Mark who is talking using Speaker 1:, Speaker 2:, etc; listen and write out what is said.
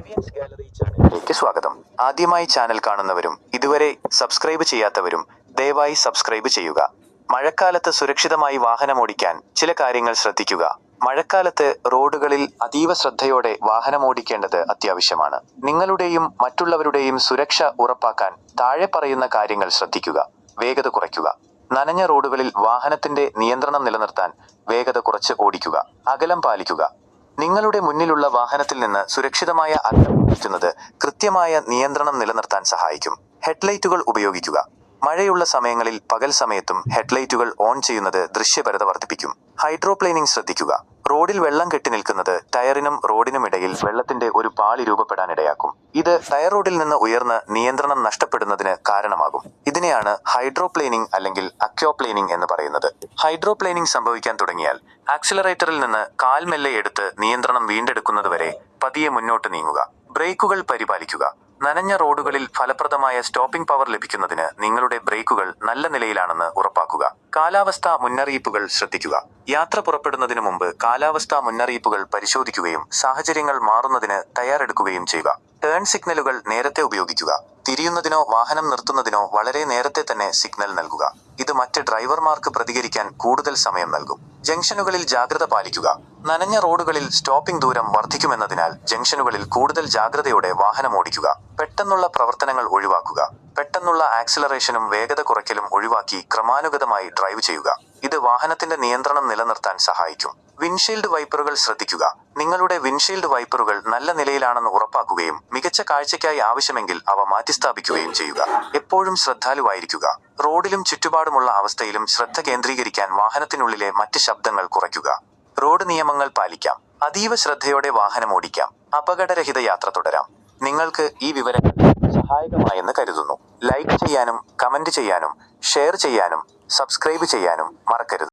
Speaker 1: റെവിയൻസ് gallery ചാനലിലേക്ക് സ്വാഗതം. ആദ്യമായി ചാനൽ കാണുന്നവരും ഇതുവരെ സബ്സ്ക്രൈബ് ചെയ്യാത്തവരും ദയവായി സബ്സ്ക്രൈബ് ചെയ്യുക. മഴക്കാലത്ത് സുരക്ഷിതമായി വാഹനം ഓടിക്കാൻ ചില കാര്യങ്ങൾ ശ്രദ്ധിക്കുക. മഴക്കാലത്ത് റോഡുകളിൽ അതീവ ശ്രദ്ധയോടെ വാഹനം ഓടിക്കേണ്ടത് അത്യാവശ്യമാണ്. നിങ്ങളുടെയും മറ്റുള്ളവരുടെയും സുരക്ഷ ഉറപ്പാക്കാൻ താഴെ പറയുന്ന കാര്യങ്ങൾ ശ്രദ്ധിക്കുക. വേഗത കുറയ്ക്കുക. നനഞ്ഞ റോഡുകളിൽ വാഹനത്തിന്റെ നിയന്ത്രണം നിലനിർത്താൻ വേഗത കുറച്ച് ഓടിക്കുക. അകലം പാലിക്കുക. നിങ്ങളുടെ മുന്നിലുള്ള വാഹനത്തിൽ നിന്ന് സുരക്ഷിതമായ അകലം പാലിക്കുന്നത് കൃത്യമായ നിയന്ത്രണം നിലനിർത്താൻ സഹായിക്കും. ഹെഡ്ലൈറ്റുകൾ ഉപയോഗിക്കുക. മഴയുള്ള സമയങ്ങളിൽ പകൽ സമയത്തും ഹെഡ്ലൈറ്റുകൾ ഓൺ ചെയ്യുന്നത് ദൃശ്യപരത വർദ്ധിപ്പിക്കും. ഹൈഡ്രോപ്ലെയിനിങ് ശ്രദ്ധിക്കുക. റോഡിൽ വെള്ളം കെട്ടി നിൽക്കുന്നത് ടയറിനും റോഡിനും ഇടയിൽ വെള്ളത്തിന്റെ ഒരു പാളി രൂപപ്പെടാനിടയാക്കും. ഇത് ടയർ റോഡിൽ നിന്ന് ഉയർന്ന് നിയന്ത്രണം നഷ്ടപ്പെടുന്നതിന് കാരണമാകും. ഇതിനെയാണ് ഹൈഡ്രോപ്ലെയിനിങ് അല്ലെങ്കിൽ അക്യോപ്ലെയിനിങ് എന്ന് പറയുന്നത്. ഹൈഡ്രോപ്ലെയിനിങ് സംഭവിക്കാൻ തുടങ്ങിയാൽ ആക്സിലറേറ്ററിൽ നിന്ന് കാൽമെല്ലെ എടുത്ത് നിയന്ത്രണം വീണ്ടെടുക്കുന്നതുവരെ പതിയെ മുന്നോട്ട് നീങ്ങുക. ബ്രേക്കുകൾ പരിപാലിക്കുക. നനഞ്ഞ റോഡുകളിൽ ഫലപ്രദമായ സ്റ്റോപ്പിംഗ് പവർ ലഭിക്കുന്നതിന് നിങ്ങളുടെ ബ്രേക്കുകൾ നല്ല നിലയിലാണെന്ന് ഉറപ്പാക്കുക. കാലാവസ്ഥാ മുന്നറിയിപ്പുകൾ ശ്രദ്ധിക്കുക. യാത്ര പുറപ്പെടുന്നതിന് മുമ്പ് കാലാവസ്ഥാ മുന്നറിയിപ്പുകൾ പരിശോധിക്കുകയും സാഹചര്യങ്ങൾ മാറുന്നതിന് തയ്യാറെടുക്കുകയും ചെയ്യുക. ടേൺ സിഗ്നലുകൾ നേരത്തെ ഉപയോഗിക്കുക. തിരിയുന്നതിനോ വാഹനം നിർത്തുന്നതിനോ വളരെ നേരത്തെ തന്നെ സിഗ്നൽ നൽകുക. ഇത് മറ്റ് ഡ്രൈവർമാർക്ക് പ്രതികരിക്കാൻ കൂടുതൽ സമയം നൽകും. ജംഗ്ഷനുകളിൽ ജാഗ്രത പാലിക്കുക. നനഞ്ഞ റോഡുകളിൽ സ്റ്റോപ്പിംഗ് ദൂരം വർദ്ധിക്കുമെന്നതിനാൽ ജംഗ്ഷനുകളിൽ കൂടുതൽ ജാഗ്രതയോടെ വാഹനം ഓടിക്കുക പെട്ടെന്നുള്ള പ്രവർത്തനങ്ങൾ ഒഴിവാക്കുക പെട്ടെന്നുള്ള ആക്സിലറേഷനും വേഗത കുറയ്ക്കലും ഒഴിവാക്കി ക്രമാനുഗതമായി ഡ്രൈവ് ചെയ്യുക. ഇത് വാഹനത്തിന്റെ നിയന്ത്രണം നിലനിർത്താൻ സഹായിക്കും. വിൻഷീൽഡ് വൈപ്പറുകൾ ശ്രദ്ധിക്കുക. നിങ്ങളുടെ വിൻഷീൽഡ് വൈപ്പറുകൾ നല്ല നിലയിലാണെന്ന് ഉറപ്പാക്കുകയും മികച്ച കാഴ്ചയ്ക്കായി ആവശ്യമെങ്കിൽ അവ മാറ്റിസ്ഥാപിക്കുകയും ചെയ്യുക. എപ്പോഴും ശ്രദ്ധാലുവായിരിക്കുക. റോഡിലും ചുറ്റുപാടുമുള്ള അവസ്ഥയിലും ശ്രദ്ധ കേന്ദ്രീകരിക്കാൻ വാഹനത്തിനുള്ളിലെ മറ്റ് ശബ്ദങ്ങൾ കുറയ്ക്കുക. റോഡ് നിയമങ്ങൾ പാലിക്കാം. അതീവ ശ്രദ്ധയോടെ വാഹനം ഓടിക്കാം. അപകടരഹിത യാത്ര തുടരാം. നിങ്ങൾക്ക് ഈ വിവരങ്ങൾ സഹായകമായെന്ന് കരുതുന്നു. ലൈക്ക് ചെയ്യാനും കമന്റ് ചെയ്യാനും ഷെയർ ചെയ്യാനും സബ്സ്ക്രൈബ് ചെയ്യാനും മറക്കരുത്.